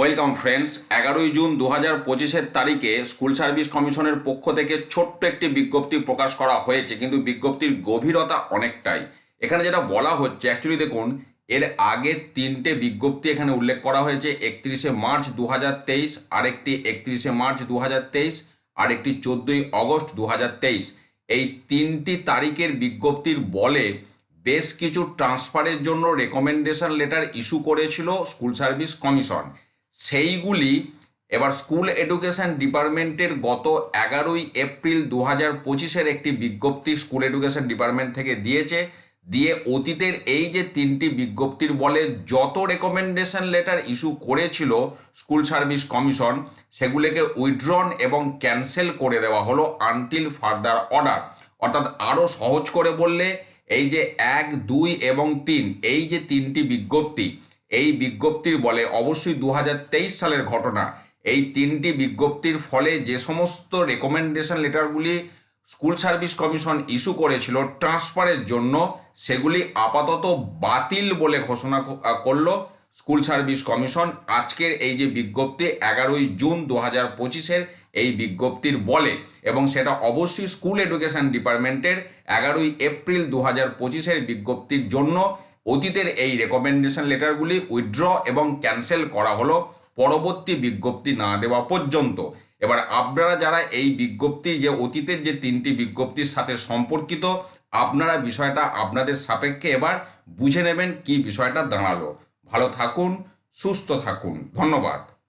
Welcome friends, এগারোই June দু হাজার পঁচিশের তারিখে স্কুল সার্ভিস কমিশনের পক্ষ থেকে ছোট্ট একটি বিজ্ঞপ্তি প্রকাশ করা হয়েছে। কিন্তু বিজ্ঞপ্তির গভীরতা অনেকটাই। এখানে যেটা বলা হচ্ছে অ্যাকচুয়ালি দেখুন, এর আগে তিনটে বিজ্ঞপ্তি এখানে উল্লেখ করা হয়েছে। একত্রিশে মার্চ দু হাজার তেইশ, আরেকটি একত্রিশে মার্চ দু হাজার তেইশ, আরেকটি চোদ্দোই অগস্ট দু হাজার তেইশ। এই তিনটি তারিখের বিজ্ঞপ্তির বলে বেশ কিছু ট্রান্সফারের জন্য রেকমেন্ডেশন লেটার ইস্যু করেছিল স্কুল সার্ভিস কমিশন। সেইগুলি এবার স্কুল এডুকেশন ডিপার্টমেন্টের গত এগারোই এপ্রিল দু হাজার পঁচিশের একটি বিজ্ঞপ্তি স্কুল এডুকেশন ডিপার্টমেন্ট থেকে দিয়েছে। দিয়ে অতীতের এই যে তিনটি বিজ্ঞপ্তির বলে যত রেকমেন্ডেশন লেটার ইস্যু করেছিল স্কুল সার্ভিস কমিশন, সেগুলিকে উইথড্রন এবং ক্যান্সেল করে দেওয়া হলো আনটিল ফার্দার অর্ডার অর্থাৎ আরও সহজ করে বললে, এই যে এক, দুই এবং তিন, এই যে তিনটি বিজ্ঞপ্তি এই বিজ্ঞপ্তির বলে অবশ্যই দু হাজার তেইশ সালের ঘটনা। এই তিনটি বিজ্ঞপ্তির ফলে যে সমস্ত রেকমেন্ডেশন লেটারগুলি স্কুল সার্ভিস কমিশন ইস্যু করেছিল ট্রান্সফারের জন্য, সেগুলি আপাতত বাতিল বলে ঘোষণা করল স্কুল সার্ভিস কমিশন আজকের এই যে বিজ্ঞপ্তি, এগারোই জুন দু হাজার পঁচিশের এই বিজ্ঞপ্তির বলে এবং সেটা অবশ্যই স্কুল এডুকেশন ডিপার্টমেন্টের এগারোই এপ্রিল দু হাজার পঁচিশের বিজ্ঞপ্তির জন্য অতীতের এই রেকমেন্ডেশন লেটারগুলি উইথড্র এবং ক্যান্সেল করা হলো। পরবর্তী বিজ্ঞপ্তি না দেওয়া পর্যন্ত। এবার আপনারা যারা এই বিজ্ঞপ্তি যে অতীতের যে তিনটি বিজ্ঞপ্তির সাথে সম্পর্কিত, আপনারা বিষয়টা আপনাদের সাপেক্ষে এবার বুঝে নেবেন কি বিষয়টা দাঁড়াল। ভালো থাকুন, সুস্থ থাকুন। ধন্যবাদ।